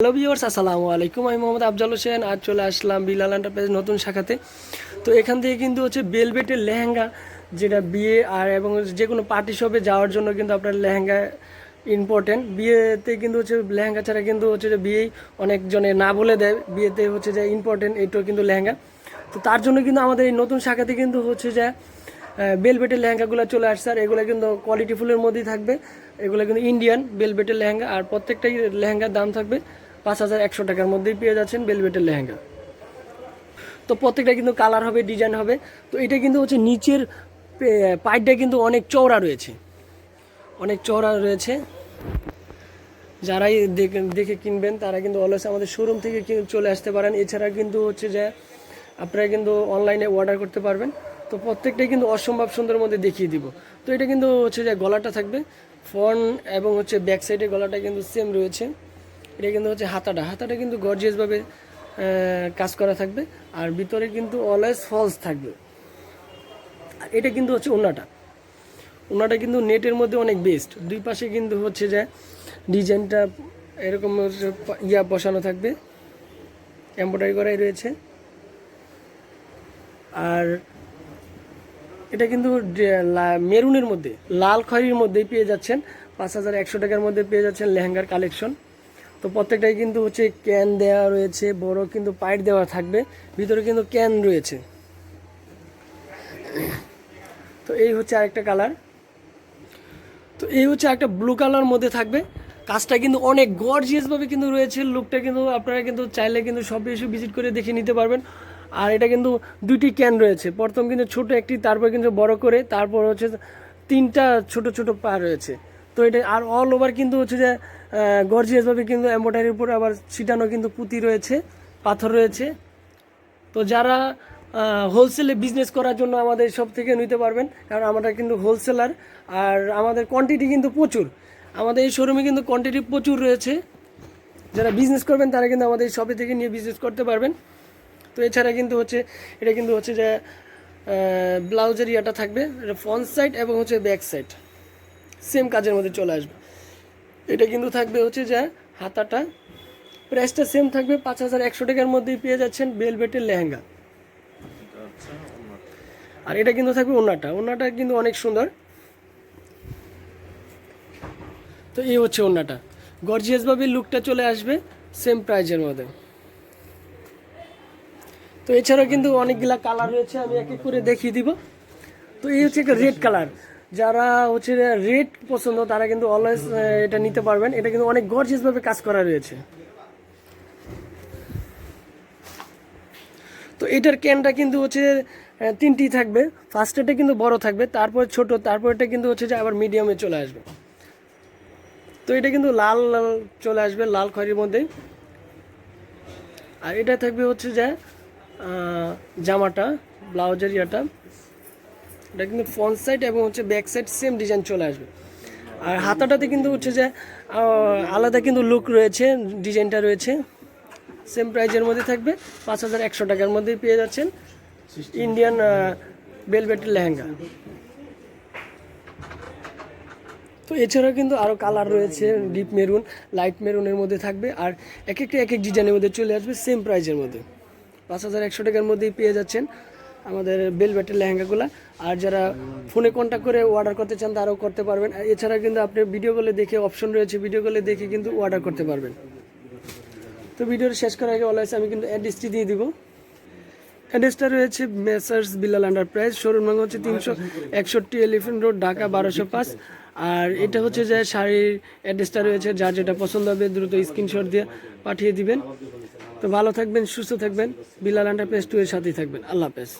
Hello viewers আসসালামু আলাইকুম। আমি মোহাম্মদ আফজাল হোসেন। আজ চলে আসলাম বিলাল এন্টারপ্রাইজ নতুন শাখাতে। তো এখান থেকে কিন্তু হচ্ছে বেলবেটের লেহেঙ্গা, যেটা বিয়ে আর এবং যে কোনো পার্টি শপে যাওয়ার জন্য কিন্তু আপনার লেহেঙ্গা ইম্পর্টেন্ট বিয়েতে কিন্তু হচ্ছে লেহেঙ্গা ছাড়া কিন্তু হচ্ছে যে বিয়েই অনেকজনে না বলে দেয়। বিয়েতে হচ্ছে যে ইম্পর্টেন্ট এইটাও কিন্তু লেহেঙ্গা। তো তার জন্য কিন্তু আমাদের এই নতুন শাখাতে কিন্তু হচ্ছে যে বেলবেটের লেহেঙ্গাগুলো চলে আসছে। আর এগুলো কিন্তু কোয়ালিটি ফুলের মধ্যেই থাকবে। এগুলো কিন্তু ইন্ডিয়ান বেলবেটের লেহেঙ্গা। আর প্রত্যেকটাই লেহেঙ্গার দাম থাকবে পাঁচ হাজার একশো টাকার মধ্যেই পেয়ে যাচ্ছেন বেলবেটের লেহেঙ্গা। তো প্রত্যেকটা কিন্তু কালার হবে, ডিজাইন হবে। তো এটা কিন্তু হচ্ছে নিচের পাইপটা কিন্তু অনেক চওড়া রয়েছে। অনেক চওড়া রয়েছে। যারাই দেখে কিনবেন, তারা কিন্তু অলওয়েজ আমাদের শোরুম থেকে চলে আসতে পারেন। এছাড়া কিন্তু হচ্ছে যে, আপনারা কিন্তু অনলাইনে অর্ডার করতে পারবেন। তো প্রত্যেকটাই কিন্তু অসম্ভব সুন্দরের মধ্যে দেখিয়ে দিব। তো এটা কিন্তু হচ্ছে যে গলাটা থাকবে। ফ্রন্ট এবং হচ্ছে ব্যাক সাইডে গলাটা কিন্তু সেম রয়েছে। এটা কিন্তু হচ্ছে হাতাটা। হাতাটা কিন্তু গর্জিয়াসভাবে কাজ করা থাকবে। আর ভিতরে কিন্তু অলওয়েজ ফলস থাকবে। আর এটা কিন্তু হচ্ছে ওনাটা ওনাটা কিন্তু নেটের মধ্যে অনেক বেস্ট দুই পাশে কিন্তু হচ্ছে যে ডিজাইনটা এরকম ইয়া বসানো থাকবে। এম্ব্রয়ডারি করাই রয়েছে। আর এটা কিন্তু মেরুনের মধ্যে, লাল খয়েরির মধ্যেই পেয়ে যাচ্ছেন। পাঁচ হাজার একশো টাকার মধ্যে পেয়ে যাচ্ছেন লেহেঙ্গার কালেকশন তো প্রত্যেকটাই কিন্তু হচ্ছে ক্যান দেওয়া রয়েছে, বড় কিন্তু পাইট দেওয়া থাকবে, ভিতরে কিন্তু ক্যান রয়েছে। তো এই হচ্ছে আরেকটা কালার তো এই হচ্ছে একটা ব্লু কালার মধ্যে থাকবে। কাজটা কিন্তু অনেক গর্জিয়াসভাবে কিন্তু রয়েছে লুকটা কিন্তু আপনারা কিন্তু চাইলে কিন্তু সব এসে ভিজিট করে দেখে নিতে পারবেন। আর এটা কিন্তু দুইটি ক্যান রয়েছে, প্রথম কিন্তু ছোট একটি, তারপর কিন্তু বড় করে, তারপর হচ্ছে তিনটা ছোট ছোট পা রয়েছে। তো এটা আর অল ওভার কিন্তু হচ্ছে যে গর্জিয়াসভাবে কিন্তু এম্ব্রয়ডারির উপর আবার ছিটানো কিন্তু পুঁতি রয়েছে, পাথর রয়েছে। তো যারা হোলসেলে বিজনেস করার জন্য আমাদের সব থেকে নিতে পারবেন, কারণ আমরা কিন্তু হোলসেলার আর আমাদের কোয়ান্টিটি কিন্তু প্রচুর। আমাদের এই শোরুমে কিন্তু কোয়ান্টিটি প্রচুর রয়েছে। যারা বিজনেস করবেন, তারা কিন্তু আমাদের শপে থেকে নিয়ে বিজনেস করতে পারবেন। তো এছাড়া কিন্তু হচ্ছে, এটা কিন্তু হচ্ছে যে ব্লাউজের ইয়াটা থাকবে, এটা ফ্রন্ট সাইড এবং হচ্ছে ব্যাক সাইড সেম কাজের মধ্যে চলে আসবে। এটা কিন্তু থাকবে হচ্ছে যে হাতাটা, প্রাইসটা সেম থাকবে পাঁচ হাজার একশো টাকার মধ্যেই পেয়ে যাচ্ছেন বেলভেটের লেহেঙ্গা। আর এটা কিন্তু থাকবে ওনাটা ওনাটা কিন্তু অনেক সুন্দর। তো এই হচ্ছে ওনাটা গর্জিয়াসভাবে লুকটা চলে আসবে সেম প্রাইজের মধ্যে। তো এছাড়াও কিন্তু অনেকগুলা কালার রয়েছে, আমি এক এক করে দেখিয়ে দিব। তো এই হচ্ছে একটা রেড কালার যারা হচ্ছে রেড পছন্দ, তারা কিন্তু অলওয়েজ এটা নিতে পারবেন। এটা কিন্তু অনেক গর্জিয়াসভাবে কাজ করা রয়েছে। তো এটার ক্যানটা কিন্তু হচ্ছে তিনটি থাকবে। ফার্স্ট এটা কিন্তু বড় থাকবে, তারপর ছোট তারপর এটা কিন্তু হচ্ছে যে আবার মিডিয়ামে চলে আসবে। তো এটা কিন্তু লাল লাল চলে আসবে, লাল খয়ের মধ্যে। আর এটা থাকবে হচ্ছে যে জামাটা, ব্লাউজের ইয়াটা। এটা কিন্তু ফ্রন্ট সাইড এবং হচ্ছে ব্যাক সাইড সেম ডিজাইন চলে আসবে। আর হাতাটাতে কিন্তু হচ্ছে যে আলাদা কিন্তু লুক রয়েছে ডিজাইনটা রয়েছে। সেম প্রাইজের মধ্যে থাকবে, পাঁচ হাজার একশো টাকার মধ্যেই পেয়ে যাচ্ছেন ইন্ডিয়ান বেলভেটের লেহেঙ্গা। তো এছাড়াও কিন্তু আরও কালার রয়েছে ডিপ মেরুন লাইট মেরুনের মধ্যে থাকবে। আর এক একটা এক এক ডিজাইনের মধ্যে চলে আসবে সেম প্রাইজের মধ্যে। পাঁচ হাজার একশো টাকার মধ্যেই পেয়ে যাচ্ছেন আমাদের বেলভেটের লেহেঙ্গাগুলো। আর যারা ফোনে কন্ট্যাক্ট করে অর্ডার করতে চান, তারাও করতে পারবেন। এছাড়া কিন্তু আপনি ভিডিও কলে দেখে অপশন রয়েছে ভিডিও কলে দেখে কিন্তু অর্ডার করতে পারবেন। তো ভিডিওর শেষ করার আগে অলওয়েজ আমি কিন্তু অ্যাড্রেসটি দিয়ে দিব। অ্যাড্রেসটা রয়েছে মেসার্স বিলাল এন্টারপ্রাইজ শোরুম নাম হচ্ছে তিনশো একষট্টি এলিফেন্ট রোড ঢাকা, বারোশো পাঁচ। আর এটা হচ্ছে যে শাড়ির অ্যাড্রেসটা রয়েছে, যার যেটা পছন্দ হবে দ্রুত স্ক্রিনশট দিয়ে পাঠিয়ে দিবেন। তো ভালো থাকবেন, সুস্থ থাকবেন। বিলাল এন্টারপ্রাইজ টু এর সাথেই থাকবেন। আল্লাহ হাফেজ।